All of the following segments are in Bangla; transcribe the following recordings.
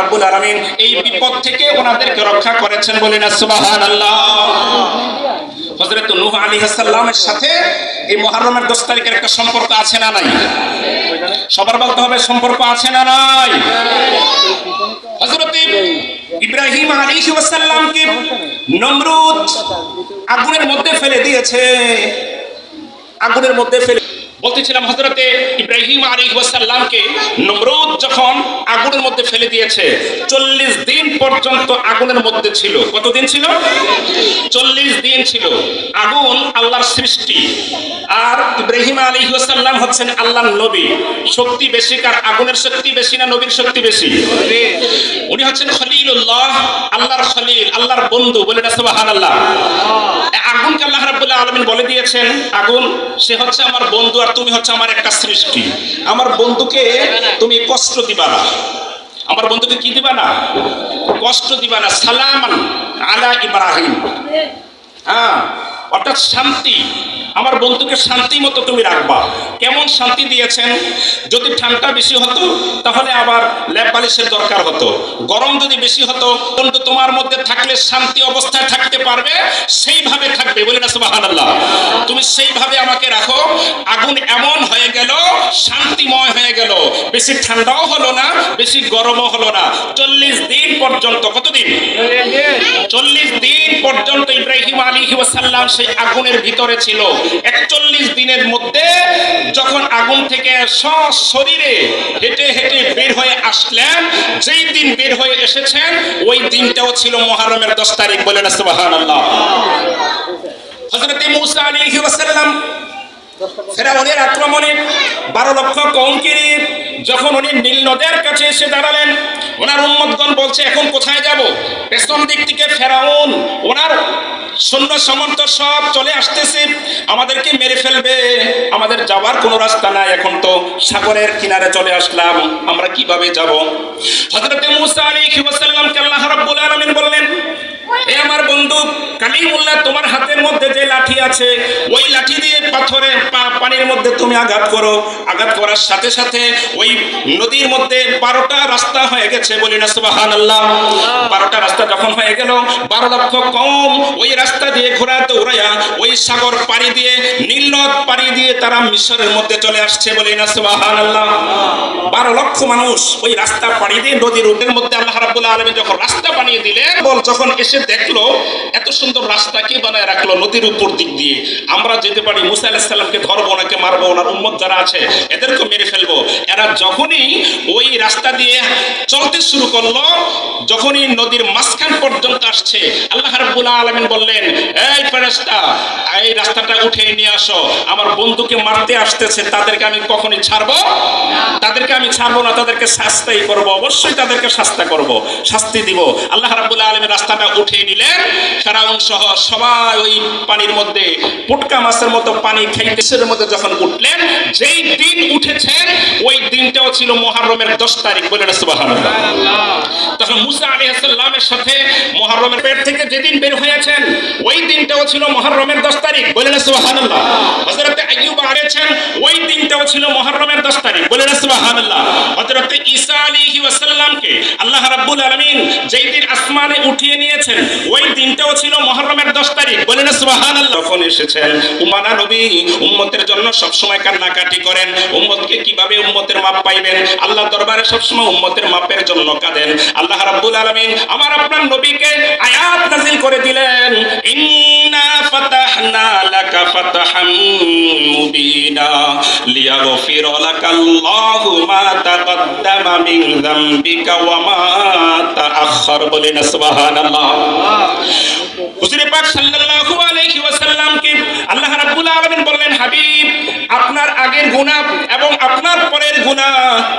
রাব্বুল আলামিন এই বিপদ থেকে ওনাদেরকে রক্ষা করেছেন বলে না, সুবহানাল্লাহ। হযরত নূহ আলাইহিস সালামের সাথে এই মুহররমের 10 তারিখের একটা সম্পর্ক আছে না নাই? সবার বলতে হবে, সম্পর্ক আছে না নাই? হযরত ইব্রাহিম আলাইহিস সালামকে নমরুদ আগুনের মধ্যে ফেলে দিয়েছে। আগুনের মধ্যে ফেলে বলতেছিলাম হজরতে ইব্রাহিম আলী ওয়াসাল্লামকে নমরুদ যখন আগুনের মধ্যে ফেলে দিয়েছে, চল্লিশ দিন পর্যন্ত আগুনের মধ্যে ছিল। কতদিন ছিল? চল্লিশ দিন ছিল। আগুন আল্লাহর সৃষ্টি। আর ইব্রাহিম আলী ওয়াসাল্লাম হচ্ছেন আল্লাহর নবী। শক্তি বেশি কার? আগুনের শক্তি বেশি না নবীর শক্তি বেশি? উনি হচ্ছেন খলিলুল্লাহ, আল্লাহর খলিল, আল্লাহর বন্ধু। বলে না সুবহানাল্লাহ? আগুনকে আল্লাহ রাব্বুল আলামিন বলে দিয়েছেন, আগুন, সে হচ্ছে আমার বন্ধু আর তুমি হচ্ছে আমার একটা সৃষ্টি। আমার বন্ধুকে তুমি কষ্ট দিবা না। আমার বন্ধুকে কি দিবা না? কষ্ট দিবা না। সালামান আলা ইব্রাহিম। হ্যাঁ অর্থাৎ শান্তি। আমার বন্ধুকে শান্তি মতো তুমি রাখবা। কেমন শান্তি দিয়েছেন? যদি ঠান্ডা বেশি হতো তাহলে আবার ল্যাব বালিশের দরকার হতো। গরম যদি বেশি হতো কিন্তু তোমার মধ্যে থাকলে শান্তি অবস্থায় থাকতে পারবে সেইভাবে থাকবে। বলে না সুবহানাল্লাহ। তুমি সেইভাবে আমাকে রাখো। আগুন এমন হয়ে গেল শান্তিময় হয়ে গেল। বেশি ঠান্ডাও হলো না বেশি গরমও হলো না। চল্লিশ দিন পর্যন্ত কতদিন? চল্লিশ দিন। পর্যন্ত ইব্রাহিম আলী ওয়াসাল্লাম সেই আগুনের ভিতরে ছিল। একচল্লিশ দিনের মধ্যে যখন আগুন থেকে হেঁটে হেঁটে বের হয়ে আসলেন, যেই দিন বের হয়ে এসেছেন, ওই দিনটাও ছিল মহারমের দশ তারিখ বলে না সুবাহান আল্লাহ হজরত মুসা আলী আক্রমণে বারো লক্ষ কৌমকে যখন উনি নীল নদের কাছে এসে দাঁড়ালেন, ওনার উম্মতগণ বলছে, এখন কোথায় যাব? পেছন দিক থেকে ফেরাউন, ওনার সৈন্য সমর্থ সব চলে আসতেছে। আমাদেরকে মেরে ফেলবে। আমাদের যাওয়ার কোনো রাস্তা নাই এখন তো। সাগরের কিনারে চলে আসলাম। আমরা কীভাবে যাব? হযরতে মুসা আলাইহিস সালামকে আল্লাহ রাব্বুল আলামিন বললেন এ আমার বন্ধু কালিমুল্লাহ, তোমার হাতের মধ্যে যে লাঠি আছে, ওই লাঠি দিয়ে পাথরে পানির মধ্যে তুমি আঘাত করো। আঘাত করার সাথে সাথে ওই নদীর মধ্যে বারোটা রাস্তা হয়ে গেছে বলি না সুবাহান আল্লাহ বারোটা রাস্তা যখন হয়ে গেল, বারো লক্ষ কম ওই রাস্তা দিয়ে ঘোরা দৌড়াইয়া ওই সাগর পাড়ি দিয়ে, নীলনদ পাড়ি দিয়ে তারা মিশরের মধ্যে চলে আসছে বলি না সুবাহান আল্লাহ বারো লক্ষ মানুষ ওই রাস্তা পাড়ি দিয়ে নদীর রুটের মধ্যে আল্লাহ রাব্বুল আলামিন যখন রাস্তা বানিয়ে দিলেন, বল যখন এসে দেখল, এত সুন্দর রাস্তা কে বানায় রাখল নদীর উপর দিক দিয়ে? আমরা যেতে পারি, মুসা আলাইহিস সালামকে ধরবো, ওনাকে মারবো, ওনার উম্মত যারা আছে এদেরকে মেরে ফেলব। এরা যখনই ওই রাস্তা দিয়ে চলতে শুরু করল, যখনই নদীর মাঝখান পর্যন্ত আসছে, আল্লাহ রাব্বুল আলামিন বললেন, এই ফেরেশতা, এই রাস্তাটা উঠে নিয়ে আসো। আমার বন্ধুকে মারতে আসতেছে, তাদেরকে আমি কখনই ছাড়বো? তাদেরকে আমি ছাড়বো না, তাদেরকে শাস্তাই করব, অবশ্যই তাদেরকে শাস্তা করব, শাস্তি দিব। আল্লাহ রাব্বুল আলামিন রাস্তাটা উঠিয়ে নিলেন। ফেরাউন সহ সবাই ওই পানির মধ্যে পুটকা মাছের মতো পানি খাইতেছের মধ্যে যখন উঠলেন যেই দিন উঠেছেন ওই দিনটাও ছিল মুহররমের 10 তারিখ বলে তখন মুসা আলাইহিস সালামের সাথে মুহররমের পেট থেকে যেদিন বের হয়েছেন ওই দিনটাও ছিল মুহররমের 10 তারিখ বলে না সুবহানাল্লাহ? হযরত আইয়ুব আছেন ওই দিনটাও ছিল মুহররমের 10 তারিখ। বলে না, সুবহানাল্লাহ। হযরত ঈসা আলাইহি ওয়াসাল্লামকে আল্লাহ রাব্বুল আলামিন যেই দিন আসমানে উঠিয়ে নিয়েছেন, ওই দিনটাও ছিল মুহররমের 10 তারিখ। বলে না, সুবহানাল্লাহ। যখন এসেছেন, উমানা নবী উম্মতের জন্য সব সময় কান্নাকাটি করেন। উম্মতকে কীভাবে উম্মতের মাপ পাইবেন? আল্লাহ দরবারে সব সময় উম্মতের মাপের জন্য কাঁদেন। আল্লাহ রাব্বুল আলামিন আমার আপনার নবীকে আয়াত নাযিল করে দিলেন, ইন্না ফাতাহনা লাকা ফাতাহাম মুবিনা তাকদ্দামা মিন যামবিকা ওয়া মা তাআখার বলেন, সুবহানাল্লাহ। হুজুর পাক সাল্লাল্লাহু আলাইহি আল্লাহ রাব্বুল আলামিন বললেন, হাবিব, আপনার আগের গুনাহ এবং আপনার পরের গুনাহ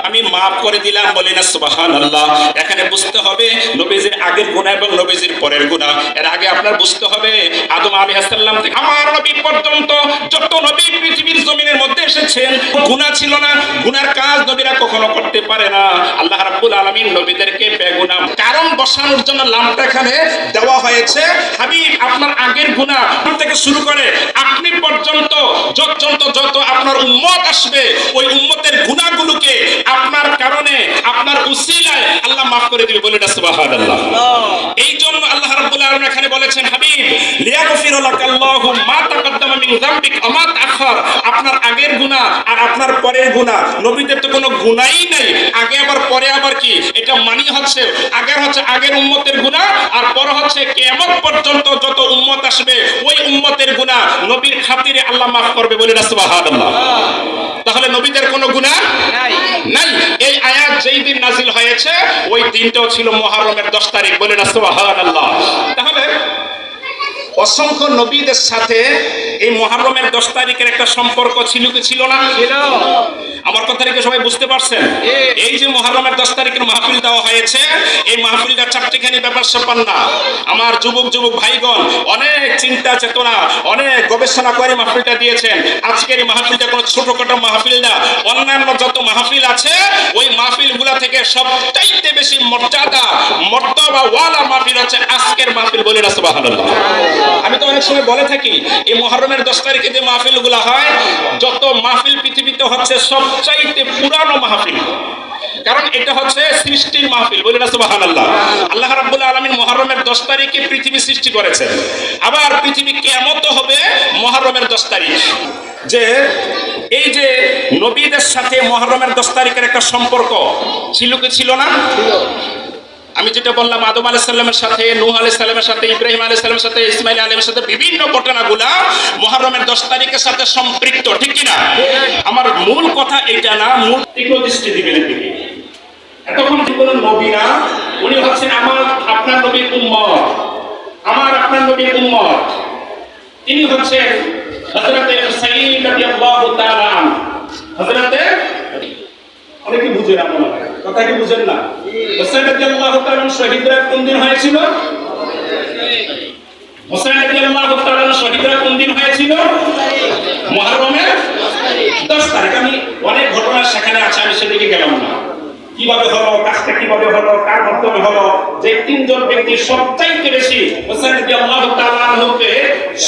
আমি maaf করে দিলাম বলেন, সুবহানাল্লাহ। এখানে বুঝতে হবে নবীজির আগের গুনাহ এবং নবীজির পরের গুনাহ। এর আগে আপনার বুঝতে হবে, আদম আলাইহিস সালাম থেকে আমার নবী পর্যন্ত যত নবী পৃথিবীর জমিনের মধ্যে এসেছেন, গুনাহ ছিল না, গুনার কাজ নবীরা কখনো করতে পারে না। আল্লাহ রাব্বুল আলামিন নবীদেরকে বেগুনাহ কারণ বসানোর জন্য লামটা এখানে দেওয়া হয়েছে। হাবিব, আপনার আগের গুনাহ থেকে শুরু করে আপনি পর্যন্ত যত যত আপনার উম্মত আসবে, ওই উম্মতের গুনাহগুলোকে আপনার কারণে, আপনার উসিলায় আল্লাহ মাফ করে দিবে বলে না সুবহানাল্লাহ। এই জন্য আল্লাহ রাব্বুল আলামিন এখানে বলেছেন, হাবিব, লিয়াগফির লাকাল্লাহু মা তাকাদ্দামা মিন যামবিক, ওয়া মা আর আপনার পরের গুনাহ। নবীদের তো কোনো গুনাহই নাই। আগে আবার পরে আবার কি? এটা মানি হচ্ছে আগের হচ্ছে আগের উম্মতের গুনাহ আর পর হচ্ছে কিয়ামত পর্যন্ত যত উম্মত আসবে ওই উম্মতের গুনাহ নবীর খাতিরে আল্লাহ মাফ করবে বলে না সুবহানাল্লাহ? তাহলে নবীদের কোনো গুনাহ নাই। এই আয়াত যেই দিন নাজিল হয়েছে ওই দিনটাও ছিল মুহররমের 10 তারিখ বলে না সুবহানাল্লাহ? তাহলে অসংখ্য নবীদের সাথে এই মহারমের দশ তারিখের একটা সম্পর্ক ছিল কি ছিল না? আমার কথা কি সবাই বুঝতে পারছেন? এই যে মহারমের দশ তারিখের মাহফিল দেওয়া হয়েছে এই মাহফিলটা চারটিখানি ব্যাপার স্যাপার না। আমার যুবক যুবক ভাইগণ অনেক চিন্তা চেতনা অনেক গবেষণা করে মাহফিলটা দিয়েছেন। আজকের এই মাহফিলটা কোনো ছোটখাটো মাহফিল না। অন্যান্য যত মাহফিল আছে ওই মাহফিলগুলা থেকে সবচাইতে বেশি মর্যাদা মর্তবা ওয়ালা মাহফিল হচ্ছে আজকের মাহফিল বলে সুবহানাল্লাহ। আমি তো অনেক সময় বলে থাকি, এই মহরমের দশ তারিখে যে মাহফিলগুলা হয়, যত মাহফিল পৃথিবীতে হচ্ছে, সবচাইতে পুরানো মাহফিল। কারণ এটা হচ্ছে সৃষ্টির মাহফিল, বলি না সুবহানাল্লাহ। আল্লাহ রাব্বুল আলামিন মুহররমের 10 তারিখে পৃথিবী সৃষ্টি করেছেন। আবার পৃথিবী কিয়ামত হবে মুহররমের 10 তারিখ। যে এই যে নবীদের সাথে মুহররমের 10 তারিখের একটা সম্পর্ক, ছিল কি ছিল না? আমি যেটা বললাম, আদম আলাইহিস সালামের সাথে, নূহ আলাইহিস সালামের সাথে, ইব্রাহিম আলাইহিস সালামের সাথে ইসমাইল আলমের সাথে বিভিন্ন ঘটনাগুলা মুহররমের 10 তারিখের সাথে সম্পৃক্ত, ঠিক কিনা আমার মূল কথা এটা না, মূল দৃষ্টি দিবেন এতক্ষণ উনি হচ্ছেন আমার আপনার নবীর উম্মত। আমার আপনার নবীর উম্মত। তিনি হচ্ছেন হযরতে হুসাইন তাআলা হযরতে, অনেকে বুঝে মনে হয়। কথা কি বুঝেন না। হোসেন রাদিয়াল্লাহু তাআলা শহীদরা কোন দিন হয়েছিল? হোসেন রাদিয়াল্লাহু তাআলা শহীদরা কোন দিন হয়েছিল? মুহররমের 10 তারিখ। আমি অনেক ঘটনা সেখানে আছে, আমি সেদিকে গেলাম না। কীভাবে হলো, কাজটা কীভাবে হলো, কার মাধ্যমে হলো, যে তিনজন ব্যক্তি সবচাইতে বেশি হোসেন তাআলা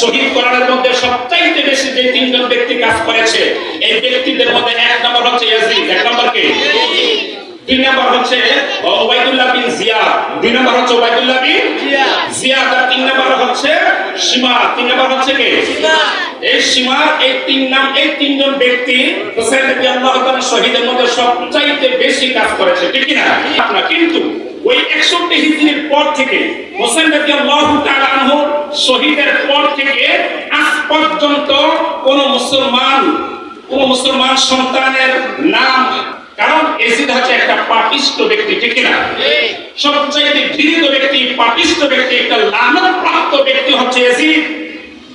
শহীদ করার মধ্যে সবচাইতে বেশি যে তিনজন ব্যক্তি কাজ করেছে, এই ব্যক্তিদের মধ্যে এক নম্বর হচ্ছে ইয়াজিদ, এক নম্বর কে? দুই নম্বর হচ্ছে ওবাইদুল্লাহ বিন জিয়াদ। দুই নম্বর হচ্ছে ওবাইদুল্লাহ বিন জিয়াদ। আর তিন নম্বর হচ্ছে সীমা। তিন নম্বর হচ্ছে কে? এই সীমা এই তিন নাম এই তিনজন ব্যক্তি হোসেন রাদিয়াল্লাহু তাআলা শহীদের মধ্যে সবচাইতে বেশি কাজ করেছে ঠিক না না কিন্তু ওই 61 হিজরির পর থেকে হোসেন রাদিয়াল্লাহু তাআলা আনহু শহীদের পর থেকে আজ পর্যন্ত কোন মুসলমান কোন মুসলমান সন্তানের নাম কারণ এসিদ হচ্ছে একটা পাপিষ্ট ব্যক্তি ঠিক কি না সবচাইতে ঘৃণিত ব্যক্তি পাপিষ্ট ব্যক্তি একটা লানত প্রাপ্ত ব্যক্তি হচ্ছে এসিদ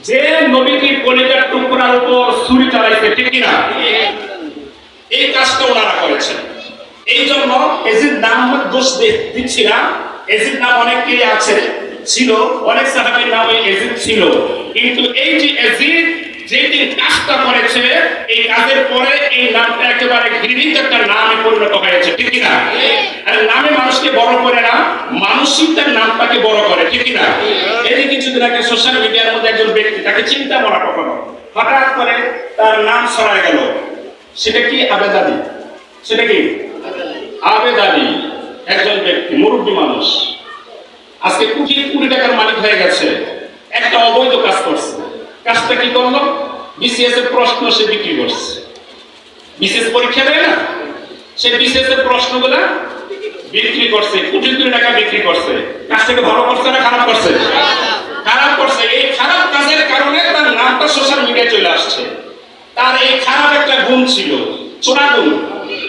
যে নবীকে কলিজার টুকরার উপর ছুরি চালাইছে ঠিক কি না এই কাজটা ওনারা করেছেন। এই জন্য এজিদ নাম দোষ দিচ্ছি না। এজিদ নাম অনেকেই আছে ছিল। অনেক সাহাবীর নাম এজিদ ছিল। কিন্তু এই যে এজিদ যেদিন কাজটা করেছে, এই কাজের পরে এই নামটা একেবারে ঘৃণিত একটা নামে পরিণত হয়েছে, ঠিক কি না আর নামে মানুষকে বড় করে না মানুষই তার নামটাকে বড় করে, ঠিক কি না এই কিছুদিন আগে সোশ্যাল মিডিয়ার মধ্যে একজন ব্যক্তি তাকে চিন্তা করা কখনো, হঠাৎ করে তার নাম সরায় গেল। সেটা কি আবেদাদি সেটা কি? আবেদাদি একজন ব্যক্তি, মুরব্বী মানুষ। আজকে কোটি কোটি টাকার মালিক হয়ে গেছে, একটা অবৈধ কাজ করছে। কাজটা কি করল? বিসিএস এর প্রশ্ন সে বিক্রি করছে। বিসিএস পরীক্ষা দেয় না? সে বিসিএস এর প্রশ্নগুলা বিক্রি করছে। কোটি কোটি টাকা বিক্রি করছে। কাজটাকে ভালো করছে না খারাপ করছে? খারাপ করছে। এই খারাপ কাজের কারণে তার নামটা সোশ্যাল মিডিয়ায় চলে আসছে। তার এই খারাপ একটা গুণ ছিল। চোরা গুণ।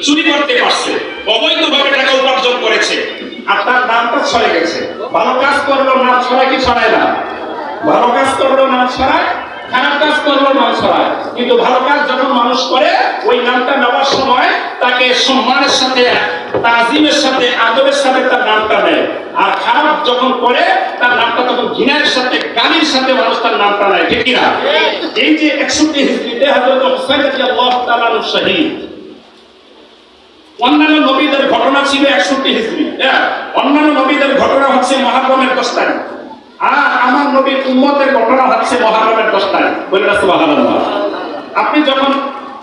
চুরি করতে পারছে। অবৈধভাবে টাকা উপার্জন করেছে। আর তার নামটা ছড়ে গেছে। ভালো কাজ করল, নাম ছড়ায় কি ছড়ায় না? ভালো কাজ করল, নাম ছড়ায় খারাপ কাজ করল নাম ছড়ায় কিন্তু ভালো কাজ যখন মানুষ করে, ওই নামটা নেওয়ার সময় তাকে সম্মানের সাথে, তাজিমের সাথে আদরের সাথে তার নামটা নেয় আর খারাপ যখন করে, তার নামটা তখন ঘৃণার সাথে, গালির সাথে মানুষ তার নামটা নেয়। ঠিক কিনা? এই যে একষট্টি হিজড়িতে হযরত হুসাইন রাদিয়াল্লাহু তাআলা আনহু শহীদ। অন্যান্য নবীদের ঘটনা ছিল একষট্টি হিজড়ি হ্যাঁ? অন্যান্য নবীদের ঘটনা হচ্ছে মহারমের দশ তারিখ। আর আমার নবীর উম্মতের ঘটনা হচ্ছে মহারমের দশ তারিখ বলে আপনি যখন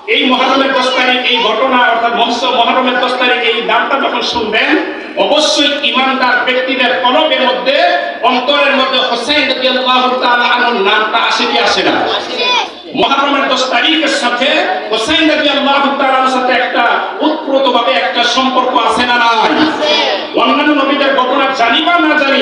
এই মহরমের দশ তারিখ এই ঘটনা অর্থাৎ মহস মহরমের দশ তারিখ এই নামটা যখন শুনবেন অবশ্যই ইমানদার ব্যক্তিদের কলবের মধ্যে অন্তরের মধ্যে হোসেন নামটা আসে কি আসে না? মহরমের দশ তারিখের সাথে হোসেন রাদিয়াল্লাহু তাআলার সাথে একটা উৎপ্রতভাবে একটা সম্পর্ক আছে না নাই? অন্যান্য নবীদের ঘটনা জানি বা না জানি